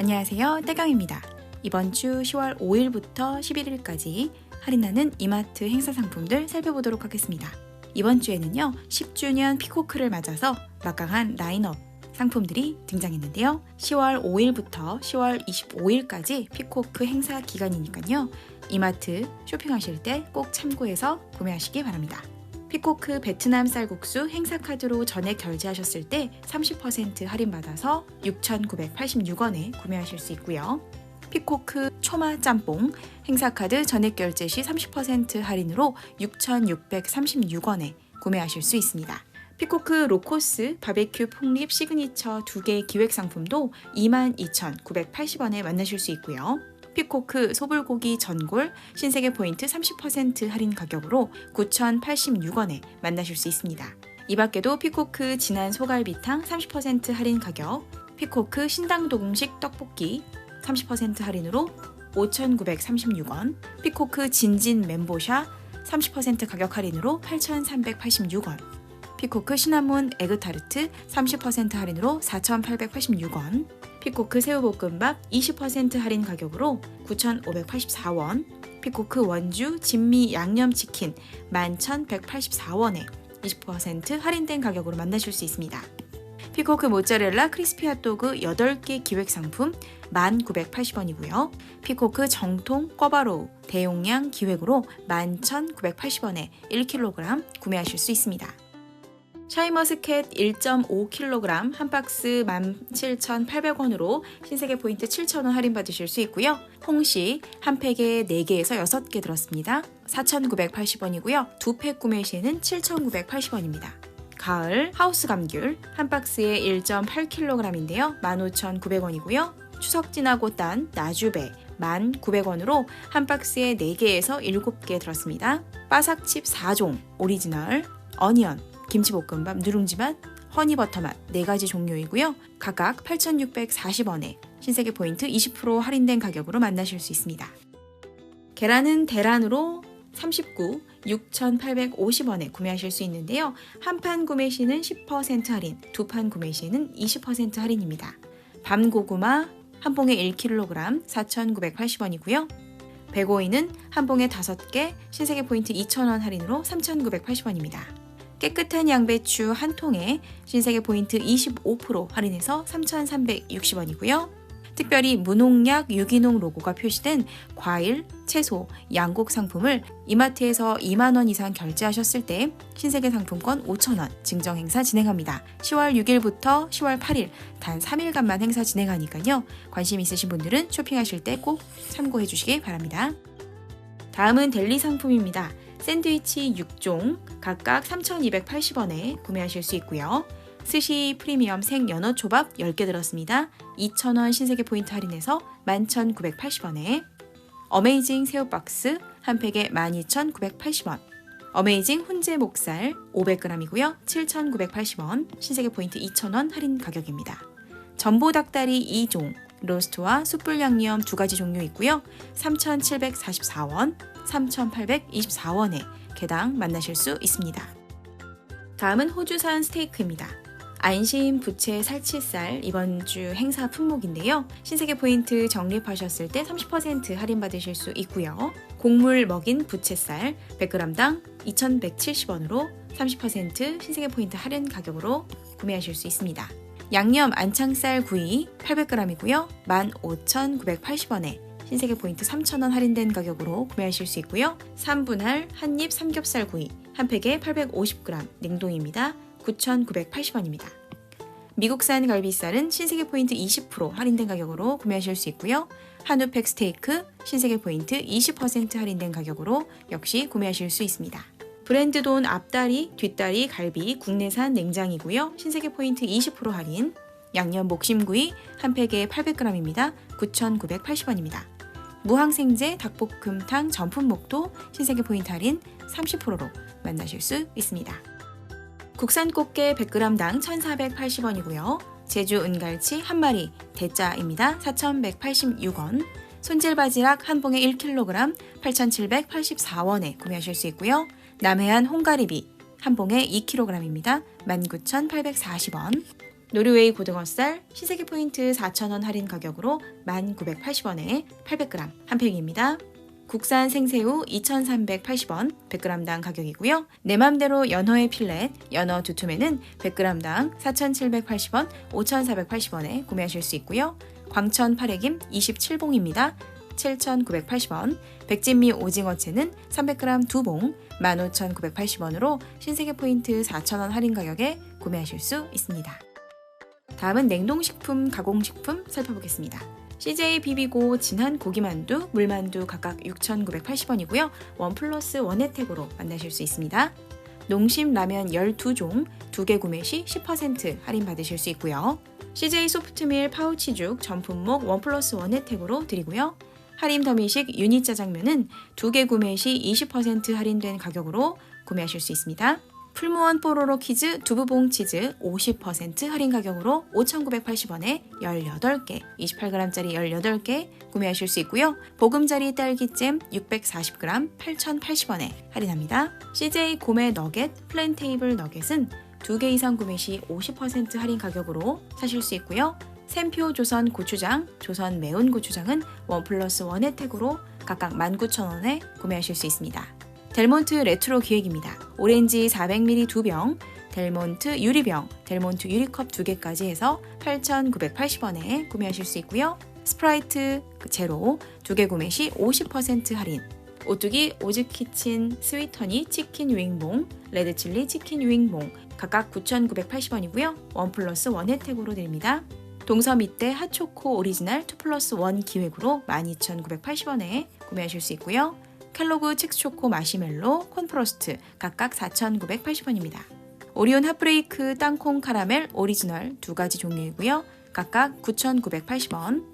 안녕하세요. 떼강입니다. 이번 주 10월 5일부터 11일까지 할인하는 이마트 행사 상품들 살펴보도록 하겠습니다. 이번 주에는요, 10주년 피코크를 맞아서 막강한 라인업 상품들이 등장했는데요. 10월 5일부터 10월 25일까지 피코크 행사 기간이니까요. 이마트 쇼핑하실 때 꼭 참고해서 구매하시기 바랍니다. 피코크 베트남 쌀국수 행사 카드로 전액 결제하셨을 때 30% 할인받아서 6,986원에 구매하실 수 있고요. 피코크 초마 짬뽕 행사 카드 전액 결제 시 30% 할인으로 6,636원에 구매하실 수 있습니다. 피코크 로코스 바베큐 폭립 시그니처 2개 기획 상품도 22,980원에 만나실 수 있고요. 피코크 소불고기 전골 신세계 포인트 30% 할인 가격으로 9,086원에 만나실 수 있습니다. 이 밖에도 피코크 진한 소갈비탕 30% 할인 가격, 피코크 신당도 공식 떡볶이 30% 할인으로 5,936원, 피코크 진진 멘보샤 30% 가격 할인으로 8,386원, 피코크 시나몬 에그타르트 30% 할인으로 4,886원, 피코크 새우볶음밥 20% 할인 가격으로 9,584원, 피코크 원주 진미 양념치킨 11,184원에 20% 할인된 가격으로 만나실 수 있습니다. 피코크 모짜렐라 크리스피 핫도그 8개 기획 상품 1,980원이고요. 피코크 정통 꿔바로우 대용량 기획으로 11,980원에 1kg 구매하실 수 있습니다. 샤이머스켓 1.5kg 한 박스 17,800원으로 신세계 포인트 7,000원 할인 받으실 수 있고요. 홍시 한 팩에 4개에서 6개 들었습니다. 4,980원이고요. 두 팩 구매 시에는 7,980원입니다. 가을 하우스 감귤 한 박스에 1.8kg인데요. 15,900원이고요. 추석 지나고 딴 나주배 1,900원으로 한 박스에 4개에서 7개 들었습니다. 바삭칩 4종 오리지널 어니언 김치볶음밥 누룽지맛 허니버터맛 4가지 종류이고요. 각각 8,640원에 신세계 포인트 20% 할인된 가격으로 만나실 수 있습니다. 계란은 대란으로 39, 6,850원에 구매하실 수 있는데요. 한 판 구매 시는 10% 할인, 두 판 구매 시는 20% 할인입니다. 밤고구마 한 봉에 1kg 4,980원이고요. 배고이는 한 봉에 5개 신세계 포인트 2,000원 할인으로 3,980원입니다. 깨끗한 양배추 한 통에 신세계 포인트 25% 할인해서 3,360원이고요. 특별히 무농약 유기농 로고가 표시된 과일, 채소, 양곡 상품을 이마트에서 2만원 이상 결제하셨을 때 신세계 상품권 5천원 증정 행사 진행합니다. 10월 6일부터 10월 8일 단 3일간만 행사 진행하니까요. 관심 있으신 분들은 쇼핑하실 때 꼭 참고해 주시기 바랍니다. 다음은 델리 상품입니다. 샌드위치 6종 각각 3,280원에 구매하실 수 있고요. 스시 프리미엄 생 연어 초밥 10개 들었습니다. 2,000원 신세계 포인트 할인해서 11,980원에 어메이징 새우 박스 한 팩에 12,980원 어메이징 훈제 목살 500g이고요. 7,980원 신세계 포인트 2,000원 할인 가격입니다. 전보 닭다리 2종 로스트와 숯불 양념 두 가지 종류 있고요. 3,744원, 3,824원에 개당 만나실 수 있습니다. 다음은 호주산 스테이크입니다. 안심 부채 살치살 이번 주 행사 품목인데요. 신세계 포인트 적립하셨을 때 30% 할인 받으실 수 있고요. 곡물 먹인 부채살 100g당 2,170원으로 30% 신세계 포인트 할인 가격으로 구매하실 수 있습니다. 양념 안창살 구이 800g이고요. 15,980원에 신세계 포인트 3,000원 할인된 가격으로 구매하실 수 있고요. 3분할 한입 삼겹살 구이 한 팩에 850g 냉동입니다. 9,980원입니다. 미국산 갈비살은 신세계 포인트 20% 할인된 가격으로 구매하실 수 있고요. 한우팩 스테이크 신세계 포인트 20% 할인된 가격으로 역시 구매하실 수 있습니다. 브랜드 돈 앞다리, 뒷다리, 갈비, 국내산 냉장이고요. 신세계 포인트 20% 할인. 양념 목심구이 한 팩에 800g입니다. 9,980원입니다. 무항생제 닭볶음탕 전품목도 신세계 포인트 할인 30%로 만나실 수 있습니다. 국산 꽃게 100g당 1,480원이고요. 제주 은갈치 한 마리 대짜입니다. 4,186원. 손질 바지락 한 봉에 1kg 8,784원에 구매하실 수 있고요. 남해안 홍가리비 한 봉에 2kg입니다. 19,840원. 노르웨이 고등어살 신세계 포인트 4,000원 할인 가격으로 1,980원에 800g 한 팩입니다. 국산 생새우 2,380원 100g당 가격이고요. 내 맘대로 연어의 필렛, 연어 두 툼에는 100g당 4,780원, 5,480원에 구매하실 수 있고요. 광천 파래김 27봉입니다. 7,980원, 백진미 오징어채는 300g 두봉 15,980원으로 신세계 포인트 4,000원 할인 가격에 구매하실 수 있습니다. 다음은 냉동식품, 가공식품 살펴보겠습니다. CJ 비비고 진한 고기만두, 물만두 각각 6,980원이고요. 원 플러스 원 혜택으로 만나실 수 있습니다. 농심 라면 12종, 2개 구매 시 10% 할인 받으실 수 있고요. CJ 소프트밀 파우치죽 전 품목 원 플러스 원 혜택으로 드리고요. 할인 더미식 유니 짜장면은 2개 구매 시 20% 할인된 가격으로 구매하실 수 있습니다. 풀무원 뽀로로 키즈 두부봉 치즈 50% 할인 가격으로 5,980원에 18개, 28g짜리 18개 구매하실 수 있고요. 보금자리 딸기잼 640g 8,080원에 할인합니다. CJ 고메 너겟 플랜테이블 너겟은 2개 이상 구매 시 50% 할인 가격으로 사실 수 있고요. 샘표 조선 고추장, 조선 매운 고추장은 원 플러스 원 혜택으로 각각 19,000원에 구매하실 수 있습니다. 델몬트 레트로 기획입니다. 오렌지 400ml 2병, 델몬트 유리병, 델몬트 유리컵 2개까지 해서 8,980원에 구매하실 수 있고요. 스프라이트 그 제로 2개 구매 시 50% 할인. 오뚜기 오즈키친 스위터니 치킨 윙봉, 레드칠리 치킨 윙봉 각각 9,980원이고요. 원 플러스 원 혜택으로 드립니다. 동서 밑대 핫초코 오리지널 2 플러스 1 기획으로 12,980원에 구매하실 수 있고요. 켈로그 첵스초코 마시멜로 콘프로스트 각각 4,980원입니다. 오리온 핫브레이크 땅콩 카라멜 오리지널 두 가지 종류이고요. 각각 9,980원.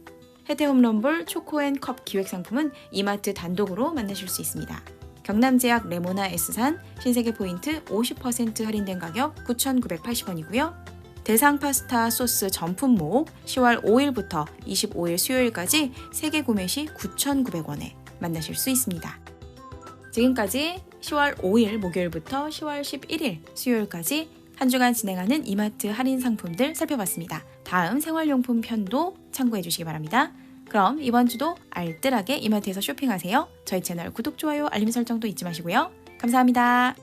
해대 홈런볼 초코앤컵 기획 상품은 이마트 단독으로 만나실 수 있습니다. 경남제약 레모나 S산 신세계 포인트 50% 할인된 가격 9,980원이고요. 대상 파스타 소스 전품목 10월 5일부터 25일 수요일까지 3개 구매 시 9,900원에 만나실 수 있습니다. 지금까지 10월 5일 목요일부터 10월 11일 수요일까지 한 주간 진행하는 이마트 할인 상품들 살펴봤습니다. 다음 생활용품 편도 참고해 주시기 바랍니다. 그럼 이번 주도 알뜰하게 이마트에서 쇼핑하세요. 저희 채널 구독, 좋아요, 알림 설정도 잊지 마시고요. 감사합니다.